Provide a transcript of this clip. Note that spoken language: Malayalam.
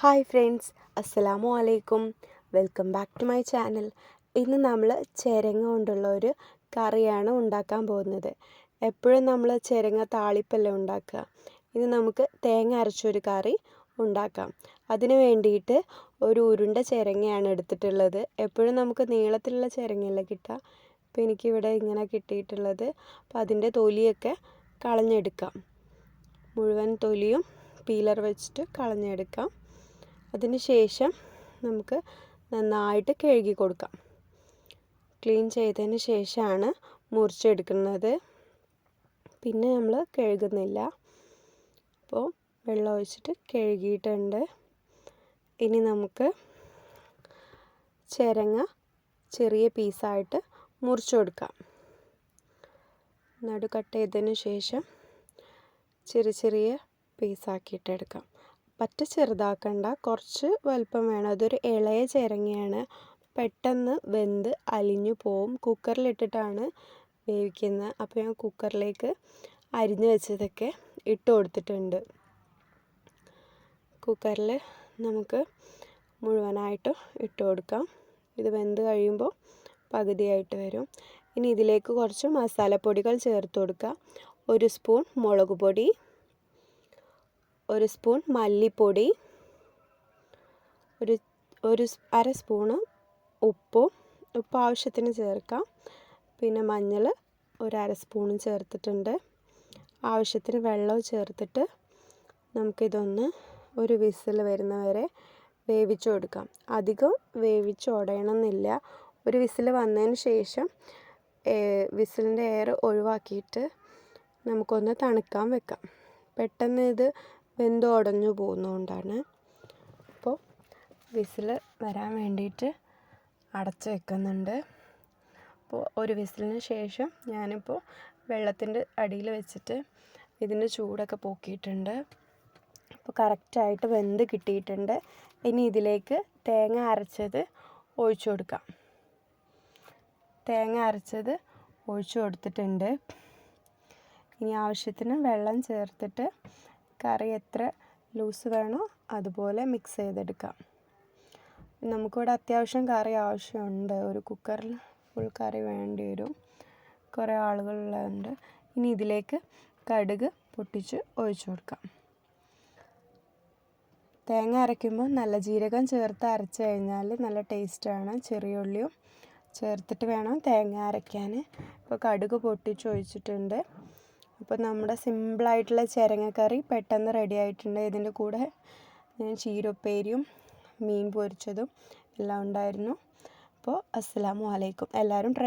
ഹായ് ഫ്രണ്ട്സ് അസ്സലാമു അലൈക്കും. Welcome back to my channel. ഇന്ന് നമ്മൾ ചേരങ്ങ കൊണ്ടുള്ള ഒരു കറിയാണ് ഉണ്ടാക്കാൻ പോകുന്നത്. എപ്പോഴും നമ്മൾ ചേരങ്ങ താളിപ്പല്ലേ ഉണ്ടാക്കുക? ഇന്ന് നമുക്ക് തേങ്ങ അരച്ചൊരു കറി ഉണ്ടാക്കാം. അതിന് വേണ്ടിയിട്ട് ഒരു ഉരുണ്ട ചേരങ്ങയാണ് എടുത്തിട്ടുള്ളത്. എപ്പോഴും നമുക്ക് നീളത്തിലുള്ള ചേരങ്ങയല്ല കിട്ടുക? അപ്പോൾ എനിക്കിവിടെ ഇങ്ങനെ കിട്ടിയിട്ടുള്ളത്. അപ്പോൾ അതിന്റെ തൊലിയൊക്കെ കളഞ്ഞെടുക്കാം. മുഴുവൻ തൊലിയും പീലർ വെച്ചിട്ട് കളഞ്ഞെടുക്കാം. അതിന് ശേഷം നമുക്ക് നന്നായിട്ട് കഴുകി കൊടുക്കാം. ക്ലീൻ ചെയ്തതിന് ശേഷമാണ് മുറിച്ചെടുക്കുന്നത്. പിന്നെ നമ്മൾ കഴുകുന്നില്ല. അപ്പോൾ വെള്ളം ഒഴിച്ചിട്ട് കഴുകിയിട്ടുണ്ട്. ഇനി നമുക്ക് ചിരങ്ങ ചെറിയ പീസായിട്ട് മുറിച്ചു കൊടുക്കാം. നടു കട്ട് ചെയ്തതിന് ശേഷം ചെറിയ ചെറിയ പീസാക്കിയിട്ടെടുക്കാം പറ്റ ചെറുതാക്കണ്ട. കുറച്ച് വലിപ്പം വേണം. അതൊരു ഇളയ ചേരങ്ങയാണ്. പെട്ടെന്ന് വെന്ത് അലിഞ്ഞു പോവും. കുക്കറിലിട്ടിട്ടാണ് വേവിക്കുന്നത്. അപ്പോൾ ഞാൻ കുക്കറിലേക്ക് അരിഞ്ഞു വെച്ചതൊക്കെ ഇട്ട് കൊടുത്തിട്ടുണ്ട്. കുക്കറിൽ നമുക്ക് മുഴുവനായിട്ടും ഇട്ട് കൊടുക്കാം. ഇത് വെന്ത് കഴിയുമ്പോൾ പകുതിയായിട്ട് വരും. ഇനി ഇതിലേക്ക് കുറച്ച് മസാലപ്പൊടികൾ ചേർത്ത് കൊടുക്കുക. ഒരു സ്പൂൺ മുളക് പൊടി ഒരു സ്പൂൺ മല്ലിപ്പൊടി ഒരു ഒരു അര സ്പൂണ് ഉപ്പും ഉപ്പ് ആവശ്യത്തിന് ചേർക്കാം. പിന്നെ മഞ്ഞൾ ഒരു അര സ്പൂണും ചേർത്തിട്ടുണ്ട്. ആവശ്യത്തിന് വെള്ളവും ചേർത്തിട്ട് നമുക്കിതൊന്ന് ഒരു വിസിൽ വരുന്നവരെ വേവിച്ചു കൊടുക്കാം. അധികം വേവിച്ച് ഉടയണമെന്നില്ല ഒരു വിസിൽ വന്നതിന് ശേഷം വിസിലിന്റെ എയർ ഒഴിവാക്കിയിട്ട് നമുക്കൊന്ന് തണുക്കാൻ വെക്കാം. പെട്ടെന്ന് ഇത് വെന്ത് ഉടഞ്ഞു പോകുന്നതുകൊണ്ടാണ്. അപ്പോൾ വിസിൽ വരാൻ വേണ്ടിയിട്ട് അടച്ചു വെക്കുന്നുണ്ട്. അപ്പോൾ ഒരു വിസിലിന് ശേഷം ഞാനിപ്പോൾ വെള്ളത്തിന്റെ അടിയിൽ വെച്ചിട്ട് ഇതിന്റെ ചൂടൊക്കെ പോക്കിയിട്ടുണ്ട്. അപ്പോൾ കറക്റ്റായിട്ട് വെന്ത് കിട്ടിയിട്ടുണ്ട്. ഇനി ഇതിലേക്ക് തേങ്ങ അരച്ചത് ഒഴിച്ചു കൊടുക്കാം. തേങ്ങ അരച്ചത് ഒഴിച്ചു കൊടുത്തിട്ടുണ്ട്. ഇനി ആവശ്യത്തിന് വെള്ളം ചേർത്തിട്ട് കറി എത്ര ലൂസ് വേണോ അതുപോലെ മിക്സ് ചെയ്തെടുക്കാം. നമുക്കിവിടെ അത്യാവശ്യം കറി ആവശ്യമുണ്ട്. ഒരു കുക്കറിൽ ഫുൾ കറി വേണ്ടി വരും. കുറേ ആളുകളുള്ളതുകൊണ്ട് ഇനി ഇതിലേക്ക് കടുക് പൊട്ടിച്ച് ഒഴിച്ചു കൊടുക്കാം. തേങ്ങ അരയ്ക്കുമ്പോൾ നല്ല ജീരകം ചേർത്ത് അരച്ച് കഴിഞ്ഞാൽ നല്ല ടേസ്റ്റാണ് ചെറിയ ഉള്ളിയും ചേർത്തിട്ട് വേണം തേങ്ങ അരയ്ക്കാൻ. ഇപ്പോൾ കടുക് പൊട്ടിച്ച് ഒഴിച്ചിട്ടുണ്ട്. അപ്പോൾ നമ്മുടെ സിമ്പിളായിട്ടുള്ള ചിരങ്ങക്കറി പെട്ടെന്ന് റെഡി ആയിട്ടുണ്ട്. ഇതിന്റെ കൂടെ ഞാൻ ചീരപ്പേരിയും മീൻ പൊരിച്ചതും എല്ലാം ഉണ്ടായിരുന്നു. അപ്പോൾ അസ്സാം വലൈക്കും എല്ലാവരും ട്രൈ